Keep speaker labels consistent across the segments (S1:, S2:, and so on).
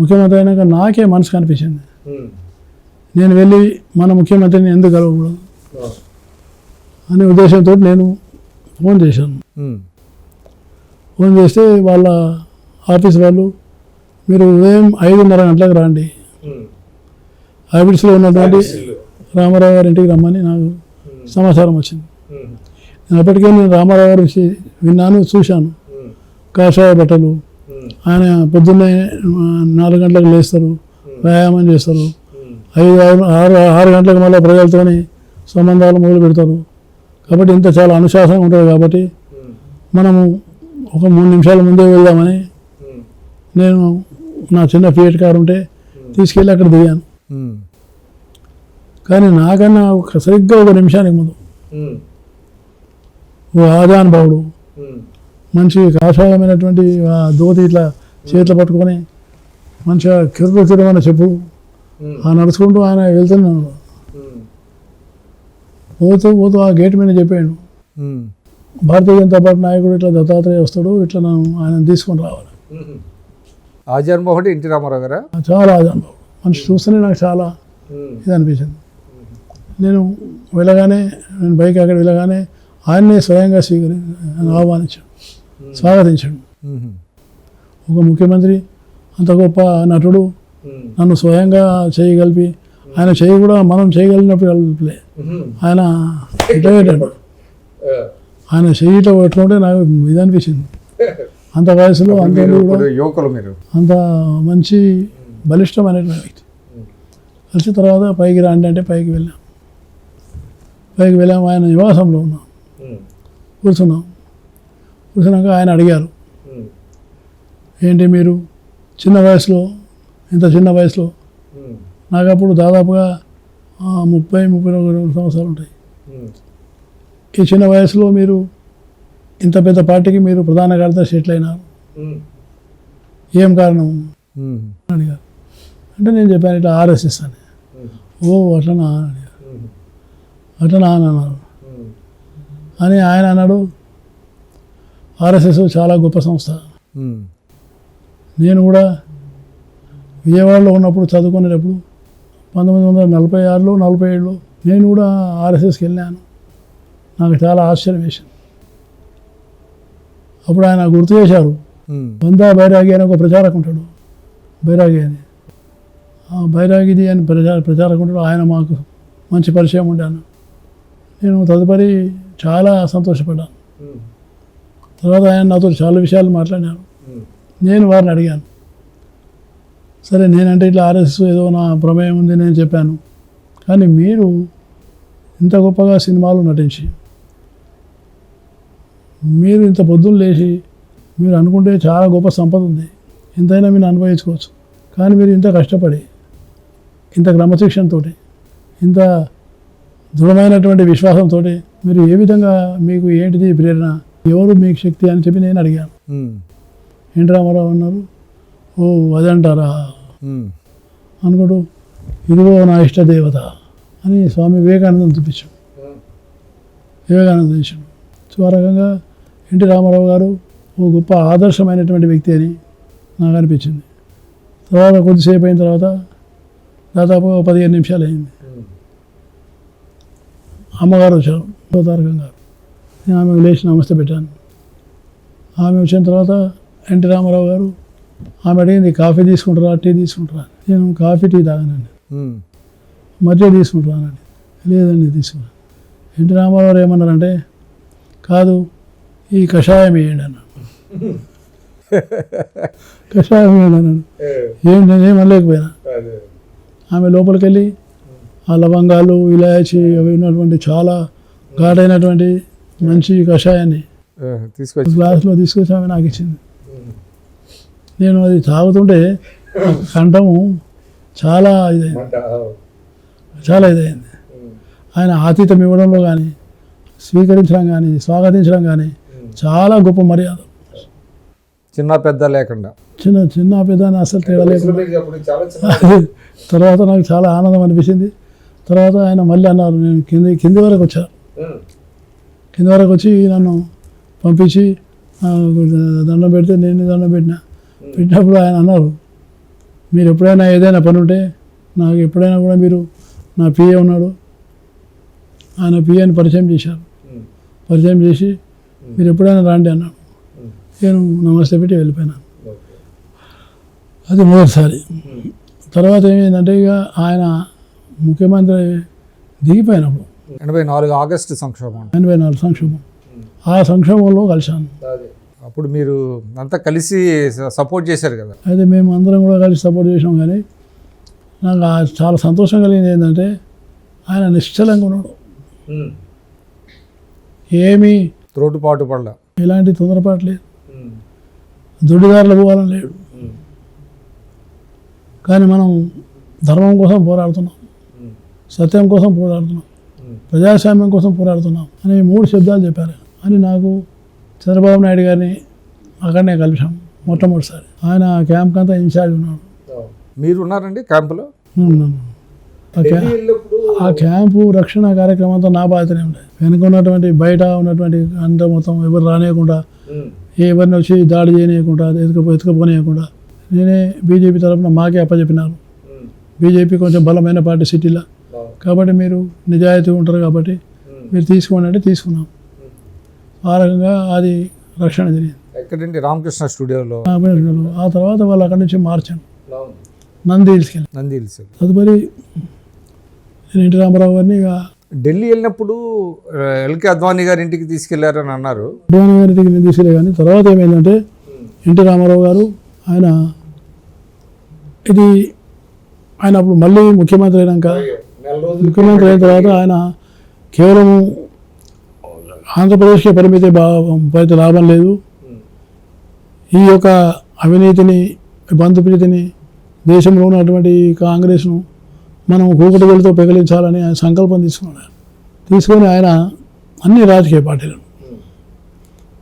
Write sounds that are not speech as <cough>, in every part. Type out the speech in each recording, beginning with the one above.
S1: ముఖ్యమంత్రి అయినాక నాకే మనసు కనిపించింది. నేను వెళ్ళి మన ముఖ్యమంత్రిని ఎందుకు కలవకూడదు అనే ఉద్దేశంతో నేను ఫోన్ చేశాను. ఫోన్ చేస్తే వాళ్ళ ఆఫీస్ వాళ్ళు మీరు ఉదయం ఐదున్నర గంటలకు రండి. ఆఫీస్లో ఉన్నటువంటి. రామారావు గారి ఇంటికి రమ్మని నాకు. సమాచారం వచ్చింది. నేను అప్పటికే నేను రామారావు గారి విన్నాను చూశాను. కాషాయ బట్టలు. ఆయన పొద్దున్నే నాలుగు గంటలకు లేస్తారు వ్యాయామం చేస్తారు. ఐదు ఆరు ఆరు ఆరు గంటలకు మళ్ళీ ప్రజలతోని సంబంధాలు మొదలు పెడతారు. కాబట్టి ఇంత చాలా అనుశాసనం ఉంటుంది కాబట్టి మనము ఒక మూడు నిమిషాల ముందే వెళ్దామని నేను నా చిన్న ఫియట్ కార్ ఉంటే తీసుకెళ్ళి అక్కడ దిగాను. కానీ నాకన్నా ఒక సరిగ్గా ఒక నిమిషానికి ముందు ఓ ఆజాన్ బావుడు మంచి కాషాయమైనటువంటి ఆ ధోతి ఇట్లా చేతిలో పట్టుకొని మంచిగా కిర్రు కిర్రమని చెప్పు. ఆ నడుచుకుంటూ ఆయన వెళ్తున్నాను. పోతూ పోతూ ఆ గేట్ మీద చెప్పాడు. భారతీయ జనతా పార్టీ నాయకుడు ఇట్లా దత్తాత్రేయ వస్తాడు ఇట్లా నన్ను ఆయన తీసుకొని రావాలి
S2: ఉమ్. ఆ జన్మోహన్ ఎన్టీ రామారావు గారా
S1: చాలా ఆజాన్ మనిషి చూస్తేనే నాకు చాలా. ఇది అనిపించింది నేను వెళ్ళగానే నేను బైక్ అక్కడ వెళ్ళగానే ఆయన్నే స్వయంగా స్వీకరి ఆహ్వానించాడు స్వాగతించాడు. ఒక ముఖ్యమంత్రి అంత గొప్ప నటుడు. నన్ను స్వయంగా చేయగలిపి ఆయన చేయి కూడా మనం చేయగలిగినప్పుడు కలిపలే. ఆయన. ఆయన చెయ్యి ఇట్లా పెట్టుకుంటే నాకు ఇది అనిపించింది. అంత వయసులో అంత
S2: యువకులు మీరు.
S1: అంత మంచి బలిష్టమైనటువంటి వ్యక్తి. కలిసి తర్వాత పైకి రాండి అంటే పైకి వెళ్ళాం. పైకి వెళ్ళాం ఆయన నివాసంలో ఉన్నాం. కూర్చున్నాం. కూర్చున్నాక ఆయన అడిగారు. ఏంటి మీరు చిన్న వయసులో ఇంత చిన్న వయసులో. నాకు అప్పుడు దాదాపుగా ముప్పై ముప్పై రెండు సంవత్సరాలు ఉంటాయి. ఈ చిన్న వయసులో మీరు ఇంత పెద్ద పార్టీకి మీరు ప్రధాన కార్యదర్శి ఎట్లయినారు. ఏం కారణం అడిగారు అంటే నేను చెప్పాను ఇట్లా ఆర్ఎస్ఎస్ అని. ఓ అట్లనా అడిగారు. అట్లనా అని అన్నారు. అని ఆయన అన్నాడు ఆర్ఎస్ఎస్ చాలా గొప్ప సంస్థ. నేను కూడా విజయవాడలో ఉన్నప్పుడు చదువుకునేటప్పుడు పంతొమ్మిది వందల నలభై ఆరులో నలభై ఏడులో నేను కూడా ఆర్ఎస్ఎస్కి వెళ్ళాను. నాకు చాలా ఆశ్చర్యం వేసింది. అప్పుడు ఆయన గుర్తు చేశారు. బందా బైరాగి అని ఒక ప్రచారక ఉంటాడు. బైరాగి అని. ఆ బైరాగిది అని ప్రచార ప్రచారక ఉంటాడు. ఆయన మాకు మంచి పరిచయం ఉండాను. నేను తదుపరి చాలా సంతోషపడ్డాను. తర్వాత ఆయన నాతో చాలా విషయాలు మాట్లాడినారు.
S2: ఉమ్.
S1: నేను వారిని అడిగాను. సరే నేనంటే ఇట్లా ఆర్ఎస్ ఏదో నా ప్రమేయం ఉంది నేను చెప్పాను. కానీ మీరు ఇంత గొప్పగా సినిమాలు నటించి మీరు ఇంత పొద్దున్న లేచి మీరు అనుకుంటే చాలా గొప్ప సంపద ఉంది. ఎంతైనా మీరు అనుభవించుకోవచ్చు. కానీ మీరు ఇంత కష్టపడి ఇంత క్రమశిక్షణతో ఇంత దృఢమైనటువంటి విశ్వాసంతో మీరు ఏ విధంగా మీకు ఏంటిది ప్రేరణ? ఎవరు మీకు శక్తి అని చెప్పి నేను అడిగాను. ఎన్టీ రామారావు అన్నారు? ఓ అదంటారా?
S2: ఉమ్.
S1: అనుకుంటూ ఇదిగో నా ఇష్ట దేవత అని స్వామి వివేకానందం చూపించాడు. వివేకానందం ఇచ్చాడు సో ఆ రకంగా ఎన్టీ రామారావు గారు ఓ గొప్ప ఆదర్శమైనటువంటి వ్యక్తి అని నాకు అనిపించింది. తర్వాత కొద్దిసేపు అయిన తర్వాత దాదాపు పదిహేను నిమిషాలు అయింది. అమ్మగారు వచ్చారు. తారకం గారు నేను ఆమె లేచి నమస్తే పెట్టాను. ఆమె వచ్చిన తర్వాత ఎన్టీ రామారావు గారు ఆమె అడిగింది కాఫీ తీసుకుంటారా? టీ తీసుకుంటారా? నేను కాఫీ టీ తాగానండి. మధ్య తీసుకుంటానండి లేదండి తీసుకున్నాను ఎన్టీ రామారావు గారు ఏమన్నారంటే కాదు ఈ కషాయం వేయండి అన్నాడు. <laughs> కషాయం వేయండి అన్నాడు.
S2: ఏ.
S1: నేనేం అనలేకపోయినా. ఆమె లోపలికి వెళ్ళి ఆ లవంగాలు ఇలాచి అవి ఉన్నటువంటి చాలా ఘాటైనటువంటి మంచి కషాయాన్ని
S2: తీసుకొచ్చి
S1: గ్లాసులో తీసుకొచ్చి ఆమె నాకు ఇచ్చింది. నేను అది తాగుతుంటే కంఠము చాలా ఇదైంది. చాలా ఇదైంది. ఆయన ఆతిథ్యం ఇవ్వడంలో కానీ స్వీకరించడం కానీ స్వాగతించడం కానీ చాలా గొప్ప మర్యాద
S2: చిన్న పెద్ద లేకుండా
S1: చిన్న చిన్న పెద్ద అని అసలు తేడా లేకుండా <laughs> తర్వాత నాకు చాలా ఆనందం అనిపించింది తర్వాత ఆయన మళ్ళీ అన్నారు నేను కింది కింది వరకు వచ్చాను. కింద వరకు వచ్చి నన్ను పంపించి దండం పెడితే నేను దండం పెట్టిన. పెట్టినప్పుడు ఆయన అన్నారు మీరు ఎప్పుడైనా ఏదైనా పని ఉంటే నాకు ఎప్పుడైనా కూడా మీరు నా పిఏ ఉన్నాడు. ఆయన పిఏని పరిచయం చేశారు. పరిచయం చేసి మీరు ఎప్పుడైనా రాండి అన్నాడు. నేను నమస్తే పెట్టి వెళ్ళిపోయినాను అది మొదటిసారి. తర్వాత ఏమైందంటే ఇక ఆయన ముఖ్యమంత్రి దిగిపోయినప్పుడు
S2: ఎనభై నాలుగు ఆగస్టు సంక్షోభం.
S1: ఎనభై నాలుగు సంక్షోభం. ఆ సంక్షోభంలో కలిశాను.
S2: అప్పుడు మీరు అంతా కలిసి సపోర్ట్ చేశారు కదా?
S1: అయితే మేము అందరం కూడా కలిసి సపోర్ట్ చేసాం కానీ నాకు చాలా సంతోషం కలిగింది ఏంటంటే ఆయన నిశ్చలంగా ఉన్నాడు. ఏమీ
S2: త్రోటుపాటు పడల.
S1: ఎలాంటి తొందరపాటు లేదు. దుడిదారులు పోవాలని లేడు కానీ మనం ధర్మం కోసం పోరాడుతున్నాం. సత్యం కోసం పోరాడుతున్నాం. ప్రజాస్వామ్యం కోసం పోరాడుతున్నాం అని మూడు శబ్దాలు చెప్పారు. అని నాకు చంద్రబాబు నాయుడు గారిని అక్కడనే కలిసాం మొట్టమొదటిసారి. ఆయన క్యాంప్ అంతా ఇన్ఛార్జ్ ఉన్నాడు.
S2: మీరు ఉన్నారండి క్యాంపులో?
S1: ఉన్నాను. ఆ క్యా- ఆ క్యాంపు రక్షణ కార్యక్రమం అంతా నా బాధ్యతనే ఉండే. వెనుక ఉన్నటువంటి బయట ఉన్నటువంటి అంత మొత్తం ఎవరు రానియకుండా ఎవరిని వచ్చి దాడి చేయనీయకుండా ఎత్తుకపో ఎత్తుకపోనీయకుండా నేనే బీజేపీ తరఫున మాకే అప్పచెప్పినారు. బీజేపీ కొంచెం బలమైన పార్టీ సిటీలో. కాబట్టి మీరు నిజాయితీ ఉంటారు కాబట్టి మీరు తీసుకోండి అంటే తీసుకున్నాం. ఆ రకంగా అది రక్షణ జరిగింది.
S2: ఎక్కడండి? రామకృష్ణ స్టూడియోలో.
S1: ఆ తర్వాత వాళ్ళు అక్కడి నుంచి మార్చాను నంది తీసుకెళ్ళి
S2: నంది హిల్స్.
S1: తదుపరి నేను ఎన్టీ రామారావు గారిని ఇక
S2: ఢిల్లీ వెళ్ళినప్పుడు ఎల్కే అద్వానీ గారి ఇంటికి తీసుకెళ్ళారని అన్నారు.
S1: అడ్వాణి గారికి నేను తీసుకెళ్ళే కానీ తర్వాత ఏమైందంటే ఎన్టీ రామారావు గారు ఆయన ఇది ఆయన అప్పుడు మళ్ళీ ముఖ్యమంత్రి అయినాక ముఖ్యమంత్రి అయిన తర్వాత ఆయన కేవలం ఆంధ్రప్రదేశ్కే పరిమితి బా పరిమితి లాభం లేదు. ఈ యొక్క అవినీతిని బంధుప్రీతిని దేశంలో ఉన్నటువంటి కాంగ్రెస్ను మనం కూకటి వెలుతో పెగిలించాలని ఆయన సంకల్పం తీసుకున్నాడు తీసుకొని ఆయన అన్ని రాజకీయ పార్టీలను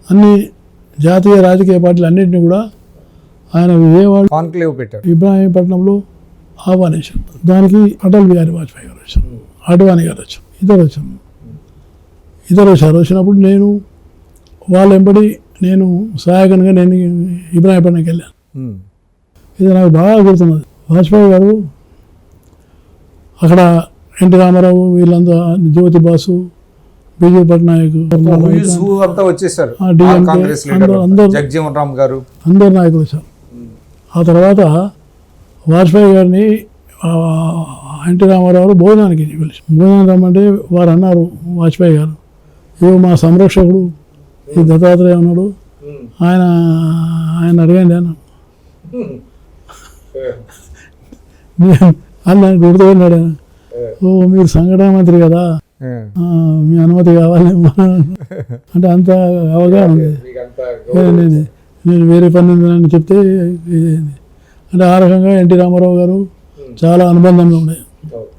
S1: అన్ని జాతీయ రాజకీయ పార్టీలు అన్నింటినీ కూడా ఆయన విజయవాడ
S2: కాన్క్లేవ్ పెట్టారు
S1: ఇబ్రాహీంపట్నంలో ఆహ్వానించాం దానికి అటల్ బిహారీ వాజ్పేయి గారు వచ్చారు. అడ్వాణి గారు వచ్చాం ఇద్దరు వచ్చాము ఇద్దరు వచ్చారు. వచ్చినప్పుడు నేను వాళ్ళ వెంబడి నేను సహాయకంగా నేను ఇబ్రాహీంపట్నంకి వెళ్ళాను. ఇది నాకు బాగా గుర్తున్నది. వాజ్పేయి గారు అక్కడ ఎన్టీ రామారావు వీళ్ళంతా జ్యోతి బాసు బీజేపీ పట్నాయక్ అందరు నాయకులు వచ్చారు. ఆ తర్వాత వాజ్పేయి గారిని ఆ, ఎన్టీ రామారావు భోజనానికి పిలిచి భోజనం రమ్మంటే వారు అన్నారు వాజ్పేయి గారు ఇవి మా సంరక్షకుడు ఈ దత్తాత్రేయ ఉన్నాడు. ఆయన ఆయన అడగండి అన్న. <laughs> అని నాకు గుర్తుపెట్టాడు ఆయన. ఓ మీరు సంఘటన మంత్రి కదా. మీ అనుమతి కావాలి <laughs> అంటే అంత అవగాహన నేను వేరే పని ఉందని చెప్తే. అంటే ఆ రకంగా ఎన్టీ రామారావు గారు చాలా అనుబంధంగా ఉన్నాయి